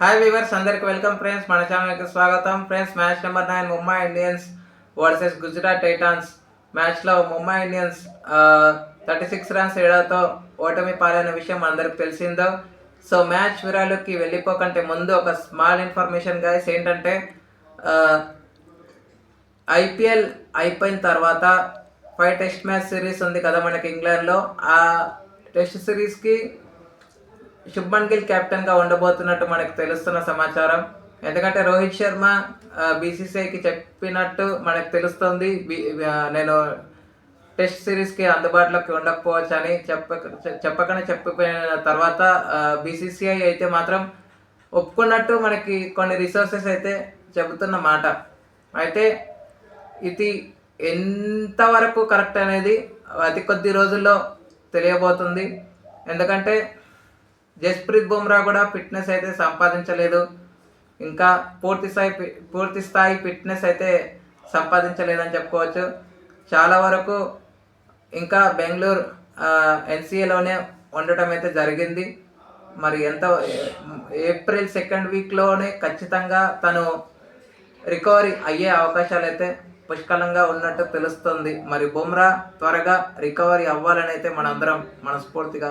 Hi viewers అందరికి welcome friends మన ఛానల్కి స్వాగతం. Friends match number nine Mumbai Indians versus Gujarat Titans మ్యాచ్లో Mumbai Indians thirty six runs ఏడాతో ఓటమి పాలైన విషయం అందరికి తెలిసిందో. సో మ్యాచ్ వివరాలకి వెళ్ళిపోకంటే ముందు ఒక స్మాల్ ఇన్ఫర్మేషన్ గైస్ ఏంటంటే ఐపీఎల్ అయిపోయిన తర్వాత ఫైవ్ టెస్ట్ మ్యాచ్ సిరీస్ ఉంది కదా మనకి ఇంగ్లాండ్లో. ఆ టెస్ట్ సిరీస్కి శుభ్మన్ గిల్ కెప్టెన్గా ఉండబోతున్నట్టు మనకు తెలుస్తున్న సమాచారం. ఎందుకంటే రోహిత్ శర్మ బీసీసీఐకి చెప్పినట్టు మనకు తెలుస్తుంది. నేను టెస్ట్ సిరీస్కి అందుబాటులోకి ఉండకపోవచ్చు అని చెప్పక చెప్పకనే చెప్పిపోయిన తర్వాత బీసీసీఐ అయితే మాత్రం ఒప్పుకున్నట్టు మనకి కొన్ని రిసోర్సెస్ అయితే చెబుతున్న మాట. అయితే ఇది ఎంతవరకు కరెక్ట్ అనేది అతి కొద్ది రోజుల్లో తెలియబోతుంది. ఎందుకంటే జస్ప్రీత్ బుమ్రా కూడా ఫిట్నెస్ అయితే సంపాదించలేదు. ఇంకా పూర్తి స్థాయి పూర్తి స్థాయి ఫిట్నెస్ అయితే సంపాదించలేదని చెప్పుకోవచ్చు. చాలా వరకు ఇంకా బెంగళూరు ఎన్సీఏలోనే ఉండటం అయితే జరిగింది. మరి ఎంత ఏప్రిల్ సెకండ్ వీక్లోనే ఖచ్చితంగా తను రికవరీ అయ్యే అవకాశాలు అయితే పుష్కలంగా ఉన్నట్టు తెలుస్తుంది. మరి బుమ్రా త్వరగా రికవరీ అవ్వాలని అయితే మనందరం మనస్ఫూర్తిగా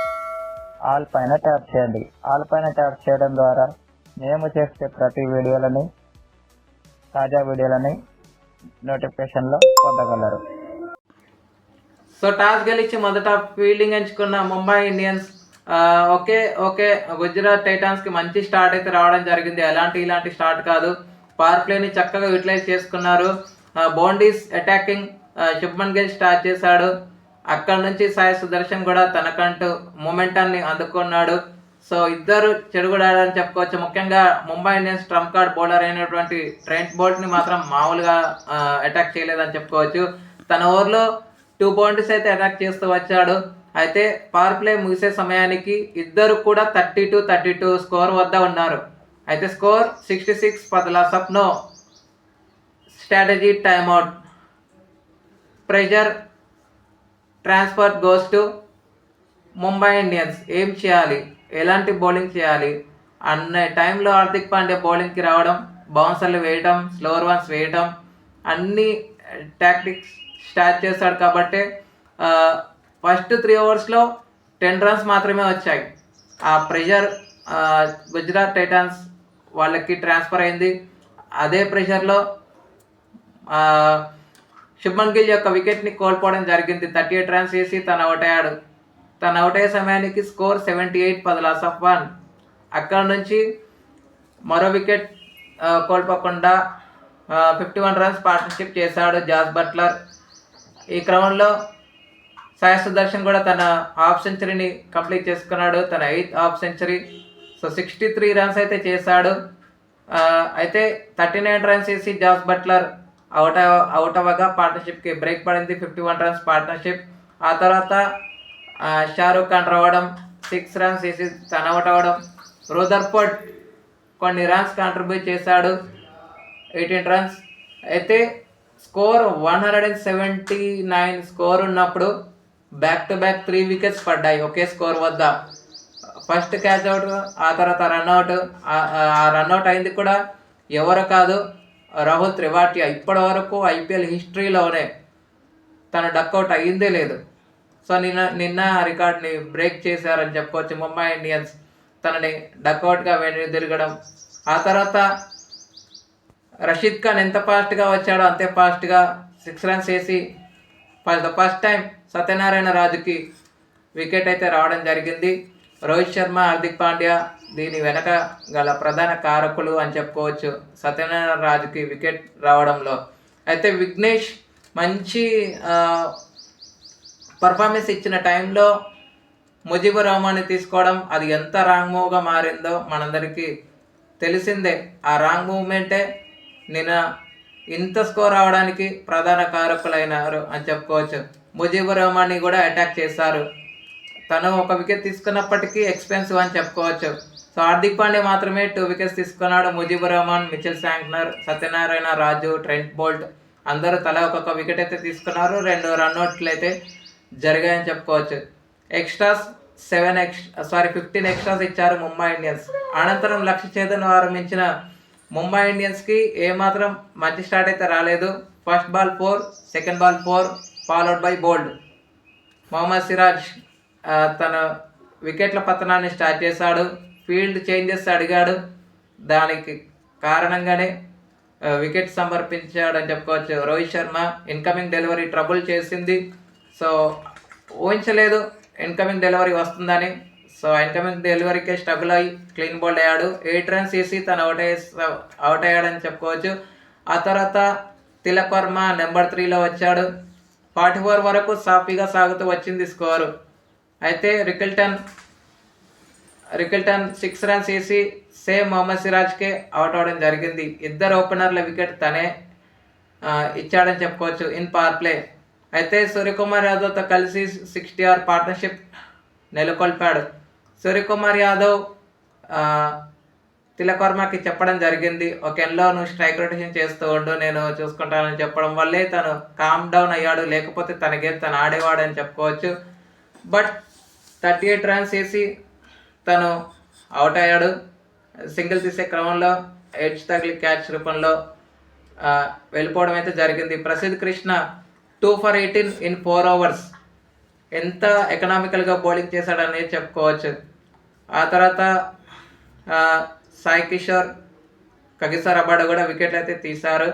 ఆల్ పైన ట్యాప్ చేయండి. ఆల్ పైన ట్యాప్ చేయడం ద్వారా మేము చేసే ప్రతి వీడియోలని తాజా వీడియోలని నోటిఫికేషన్లో పొందగలరు. సో టాస్ గెలిచి మొదట ఫీల్డింగ్ ఎంచుకున్న Mumbai Indians okay okay Gujarat టైటాన్స్కి మంచి స్టార్ట్ అయితే రావడం జరిగింది. ఎలాంటి ఇలాంటి స్టార్ట్ కాదు. పవర్ ప్లేని చక్కగా యూటిలైజ్ చేసుకున్నారు. Boundaries attacking Shubman Gill start చేశాడు. అక్కడ నుంచి సాయి సుదర్శన్ కూడా తనకంటూ మొమెంటాన్ని అందుకున్నాడు. సో ఇద్దరు చెడుగుడాడని చెప్పుకోవచ్చు. ముఖ్యంగా Mumbai Indians trump card bowler అయినటువంటి ట్రెంట్ బోల్ట్ని మాత్రం మామూలుగా అటాక్ చేయలేదని చెప్పుకోవచ్చు. తన ఓవర్లో టూ పాయింట్స్ అయితే అటాక్ చేస్తూ వచ్చాడు. అయితే పవర్ ప్లే ముగిసే సమయానికి ఇద్దరు కూడా thirty two thirty two score వద్ద ఉన్నారు. అయితే score sixty six for సప్నో. Loss of no strategy timeout pressure transfer goes to Mumbai Indians. ఏం చేయాలి? ఎలాంటి బౌలింగ్ చేయాలి? అన్న టైంలో హార్దిక్ పాండే బౌలింగ్కి రావడం బౌన్సర్లు వేయడం స్లోవర్ వన్స్ వేయడం అన్ని టాక్టిక్స్ స్టార్ట్ చేశాడు కాబట్టి ఫస్ట్ త్రీ ఓవర్స్లో టెన్ రన్స్ మాత్రమే వచ్చాయి. ఆ ప్రెషర్ గుజరాత్ టైటాన్స్ వాళ్ళకి ట్రాన్స్ఫర్ అయింది. అదే ప్రెషర్లో శుభ్మన్ గిల్ యొక్క వికెట్ని కోల్పోవడం జరిగింది. థర్టీ ఎయిట్ రన్స్ వేసి తను అవుట్ అయ్యాడు తను అవుట్ అయ్యే సమయానికి స్కోర్ సెవెంటీ ఎయిట్ పది లాస్ ఆఫ్ వన్ అక్కడ నుంచి మరో వికెట్ కోల్పోకుండా ఫిఫ్టీ వన్ రన్స్ పార్ట్నర్షిప్ చేశాడు జాస్ బట్లర్. ఈ క్రమంలో సాయ సుదర్శన్ కూడా తన హాఫ్ సెంచరీని కంప్లీట్ చేసుకున్నాడు. తన eighth half century so sixty three runs అయితే చేశాడు. అయితే థర్టీ నైన్ రన్స్ వేసి జాస్ బట్లర్ అవుట్ అవ- అవుట్ అవ్వగా పార్ట్నర్షిప్కి బ్రేక్ పడింది ఫిఫ్టీ వన్ రన్స్ పార్ట్నర్షిప్ ఆ తర్వాత ఆ, షారూక్ ఖాన్ రావడం సిక్స్ రన్స్ వేసి తన అవుట్ అవ్వడం. రూదర్ఫోర్డ్ కొన్ని రన్స్ కాంట్రిబ్యూట్ చేశాడు ఎయిటీన్ రన్స్ అయితే score one hundred and seventy nine score ఉన్నప్పుడు back to back three wickets పడ్డాయి ఒకే స్కోర్ వద్ద. ఫస్ట్ క్యాచ్ అవుట్ ఆ తర్వాత రన్అట్ ఆ రన్అట్ అయింది కూడా ఎవరు కాదు రాహుల్ త్రివాటియా ఇప్పటి వరకు ఐపీఎల్ హిస్టరీలోనే తను డక్అవుట్ అయ్యిందే లేదు. సో నిన్న నిన్న రికార్డ్ని బ్రేక్ చేశారని చెప్పుకోవచ్చు ముంబై ఇండియన్స్. తనని డక్అవుట్గా వెండి తిరగడం. ఆ తర్వాత రషీద్ ఖాన్ ఎంత ఫాస్ట్గా వచ్చాడో అంతే ఫాస్ట్గా సిక్స్ రన్స్ వేసి for the first time Satyanarayana రాజుకి వికెట్ అయితే రావడం జరిగింది. రోహిత్ శర్మ హార్దిక్ పాండ్యా దీని వెనక గల ప్రధాన కారకులు అని చెప్పుకోవచ్చు. సత్యనారాయణ రాజుకి వికెట్ రావడంలో. అయితే విఘ్నేష్ మంచి పర్ఫార్మెన్స్ ఇచ్చిన టైంలో ముజీబుర్ రహమాన్ని తీసుకోవడం అది ఎంత రాంగ్ మూవ్గా మారిందో మనందరికీ తెలిసిందే. ఆ రాంగ్ మూవ్మెంటే నిన్న ఇంత స్కోర్ అవడానికి ప్రధాన కారకులైనారు అని చెప్పుకోవచ్చు. ముజీబుర్ రహమాన్ని కూడా అటాక్ చేశారు. తను ఒక వికెట్ తీసుకున్నప్పటికీ ఎక్స్పెన్సివ్ అని చెప్పుకోవచ్చు. సో హార్దిక్ పాండే మాత్రమే టూ వికెట్స్ తీసుకున్నాడు. Mujeebur Rahman Mitchell Santner Satyanarayana Raju Trent Boult అందరూ తల ఒక్కొక్క వికెట్ అయితే తీసుకున్నారు. రెండు రన్అట్లు అయితే జరిగాయని చెప్పుకోవచ్చు. Extras seven ex sorry fifteen extras ఇచ్చారు ముంబై ఇండియన్స్. అనంతరం లక్ష్య ఛేదన్ ఆరంభించిన ముంబై ఇండియన్స్కి ఏమాత్రం మంచి స్టార్ట్ అయితే రాలేదు. First ball four second ball four followed by bowled Mohammed Siraj తన వికెట్ల పతనాన్ని స్టార్ట్ చేశాడు ఫీల్డ్ చేంజెస్ అడిగాడు. దానికి కారణంగానే వికెట్ సమర్పించాడని చెప్పుకోవచ్చు. Rohit Sharma incoming delivery trouble చేసింది. సో ఊహించలేదు ఇన్కమింగ్ డెలివరీ వస్తుందని. సో ఇన్కమింగ్ డెలివరీకే స్ట్రగుల్ అయ్యి క్లీన్ బౌల్డ్ అయ్యాడు. ఎయిట్ రన్స్ వేసి తను అవుట్ అయ్యే అవుట్ అయ్యాడని చెప్పుకోవచ్చు. ఆ తర్వాత తిలక్ వర్మ నెంబర్ త్రీలో వచ్చాడు. ఫార్టీ ఫోర్ వరకు సాఫీగా సాగుతూ వచ్చింది స్కోరు అయితే రికల్టన్ రికల్టన్ సిక్స్ రన్స్ వేసి సేమ్ మొహమ్మద్ సిరాజ్కే అవుట్ అవడం జరిగింది. ఇద్దరు ఓపెనర్ల వికెట్ తనే ఇచ్చాడని చెప్పుకోవచ్చు ఇన్ పవర్ ప్లే అయితే సూర్యకుమార్ యాదవ్తో కలిసి సిక్స్టీ ఆర్ పార్ట్నర్షిప్ నెలకొల్పాడు. సూర్యకుమార్ యాదవ్ తిలకర్మకి చెప్పడం జరిగింది. ఒక ఎన్లో నువ్వు స్ట్రైక్ రొటేషన్ చేస్తూ ఉండు నేను చూసుకుంటానని చెప్పడం వల్లే తను కామ్ డౌన్ అయ్యాడు. లేకపోతే తన గేమ్ తను ఆడేవాడు అని చెప్పుకోవచ్చు. బట్ థర్టీ ఎయిట్ రన్స్ వేసి తను అవుట్ అయ్యాడు. సింగిల్ తీసే క్రమంలో ఎడ్జ్ తగిలి క్యాచ్ రూపంలో వెళ్ళిపోవడం అయితే జరిగింది. Prasidh Krishna two for eighteen in four overs. ఎంత ఎకనామికల్గా బౌలింగ్ చేశాడనేది చెప్పుకోవచ్చు. ఆ తర్వాత సాయి కిషోర్ కగిసార్ అబ్బాడు కూడా వికెట్లు అయితే తీశారు.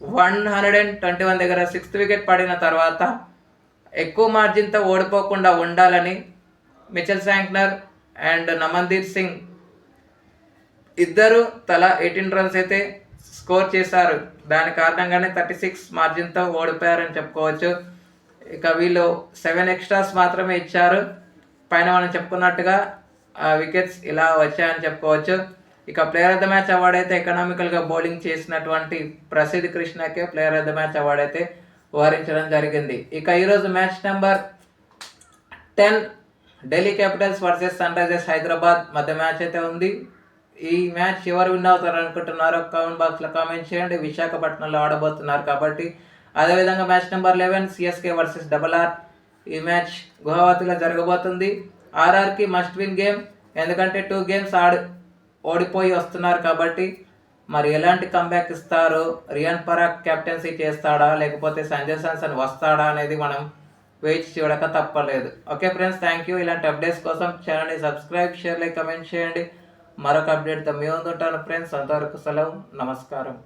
One hundred and twenty one దగ్గర సిక్స్త్ వికెట్ పడిన తర్వాత ఎక్కువ మార్జిన్తో ఓడిపోకుండా ఉండాలని Mitchell Santner and Namandeep Singh. ఇద్దరు తలా ఎయిటీన్ రన్స్ అయితే స్కోర్ చేశారు. దాని కారణంగానే థర్టీ సిక్స్ మార్జిన్తో ఓడిపోయారని చెప్పుకోవచ్చు. ఇక వీళ్ళు సెవెన్ ఎక్స్ట్రాస్ మాత్రమే ఇచ్చారు. పైన మనం చెప్పుకున్నట్టుగా వికెట్స్ ఇలా వచ్చాయని చెప్పుకోవచ్చు. ఇక player of the match award అయితే ఎకనామికల్గా బౌలింగ్ చేసినటువంటి Prasidh కృష్ణకే player of the match award అయితే వరించడం జరిగింది. ఇక ఈరోజు match number ten Delhi Capitals versus Sunrisers Hyderabad మధ్య మ్యాచ్ అయితే ఉంది. ఈ మ్యాచ్ ఎవరు విన్ అవుతారు అనుకుంటున్నారో కామెంట్ బాక్స్లో కామెంట్ చేయండి. విశాఖపట్నంలో ఆడబోతున్నారు కాబట్టి అదేవిధంగా match number eleven CSK versus double R ఈ మ్యాచ్ గువాహతిలో జరగబోతుంది. ఆర్ఆర్కి మస్ట్ విన్ గేమ్ ఎందుకంటే టూ గేమ్స్ ఆడి ఓడిపోయి వస్తున్నారు కాబట్టి మరి ఎలాంటి కంబ్యాక్ ఇస్తారు రియాన్ పరాగ్ కెప్టెన్సీ చేస్తాడా లేకపోతే సంజయ్ సామ్సన్ వస్తాడా అనేది మనం వేచి చూడక తప్పలేదు. ఓకే ఫ్రెండ్స్ థ్యాంక్ యూ ఇలాంటి అప్డేట్స్ కోసం ఛానల్ని సబ్స్క్రైబ్ షేర్ లైక్ కమెంట్ చేయండి. మరొక అప్డేట్తో మీ ఉంటాను. ఫ్రెండ్స్ అంతవరకు సెలవు. నమస్కారం.